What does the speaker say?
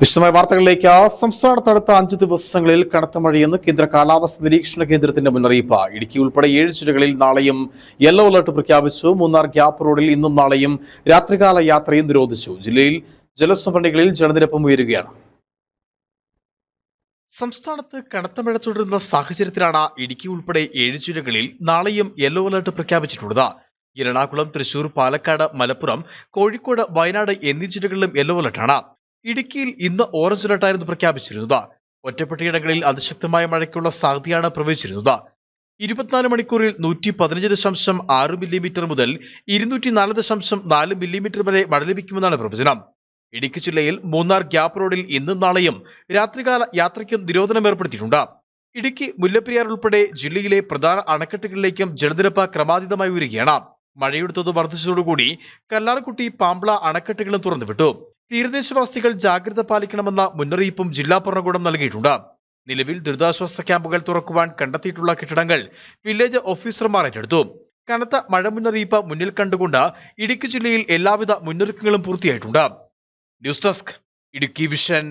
വിശദമായ വാർത്തകളിലേക്ക് സംസ്ഥാനത്ത് അടുത്ത അഞ്ച് ദിവസങ്ങളിൽ കനത്ത മഴയെന്ന് കേന്ദ്ര കാലാവസ്ഥ നിരീക്ഷണ കേന്ദ്രത്തിന്റെ മുന്നറിയിപ്പ്. ഇടുക്കി ഉൾപ്പെടെ ഏഴ് ജില്ലകളിൽ നാളെയും യെല്ലോ അലർട്ട് പ്രഖ്യാപിച്ചു. മൂന്നാർ ഗ്യാപ്പ് റോഡിൽ ഇന്നും നാളെയും രാത്രികാല യാത്രയും നിരോധിച്ചു. ജില്ലയിൽ ജലസംഭരണികളിൽ ജലനിരപ്പും ഉയരുകയാണ്. സംസ്ഥാനത്ത് കനത്ത മഴ തുടരുന്ന സാഹചര്യത്തിലാണ് ഇടുക്കി ഉൾപ്പെടെ ഏഴ് ജില്ലകളിൽ നാളെയും യെല്ലോ അലർട്ട് പ്രഖ്യാപിച്ചിട്ടുള്ളത്. എറണാകുളം തൃശൂർ പാലക്കാട് മലപ്പുറം കോഴിക്കോട് വയനാട് എന്നീ ജില്ലകളിലും യെല്ലോ അലർട്ടാണ്. ഇടുക്കിയിൽ ഇന്ന് ഓറഞ്ച് അലർട്ടായിരുന്നു പ്രഖ്യാപിച്ചിരുന്നത്. ഒറ്റപ്പെട്ടയിടങ്ങളിൽ അതിശക്തമായ മഴയ്ക്കുള്ള സാധ്യതയാണ് പ്രവചിച്ചിരുന്നത് ഇരുപത്തിനാല് മണിക്കൂറിൽ നൂറ്റി പതിനഞ്ച് ദശാംശം ആറ് മില്ലിമീറ്റർ മുതൽ ഇരുന്നൂറ്റി നാല് ദശാംശം നാല് മില്ലിമീറ്റർ വരെ മഴ ലഭിക്കുമെന്നാണ് പ്രവചനം. ഇടുക്കി ജില്ലയിൽ മൂന്നാർ ഗ്യാപ് റോഡിൽ ഇന്നും നാളെയും രാത്രികാല യാത്രയ്ക്കും നിരോധനം ഏർപ്പെടുത്തിയിട്ടുണ്ട്. ഇടുക്കി മുല്ലപ്പെരിയാർ ഉൾപ്പെടെ ജില്ലയിലെ പ്രധാന അണക്കെട്ടുകളിലേക്കും ജലനിരപ്പ് ക്രമാതീതമായി ഉയരുകയാണ്. മഴയെടുത്തത് തോത് വർദ്ധിച്ചതോടുകൂടി കല്ലാർകുട്ടി പാമ്പ്ള അണക്കെട്ടുകളും തുറന്നുവിട്ടു. തീരദേശവാസികൾ ജാഗ്രത പാലിക്കണമെന്ന മുന്നറിയിപ്പും ജില്ലാ ഭരണകൂടം നൽകിയിട്ടുണ്ട്. നിലവിൽ ദുരിതാശ്വാസ ക്യാമ്പുകൾ തുറക്കുവാൻ കണ്ടെത്തിയിട്ടുള്ള കെട്ടിടങ്ങൾ വില്ലേജ് ഓഫീസർമാർ ഏറ്റെടുത്തു. കനത്ത മഴ മുന്നറിയിപ്പ് മുന്നിൽ കണ്ടുകൊണ്ട് ഇടുക്കി ജില്ലയിൽ എല്ലാവിധ മുന്നൊരുക്കങ്ങളും പൂർത്തിയായിട്ടുണ്ട്. News desk Idukki vision.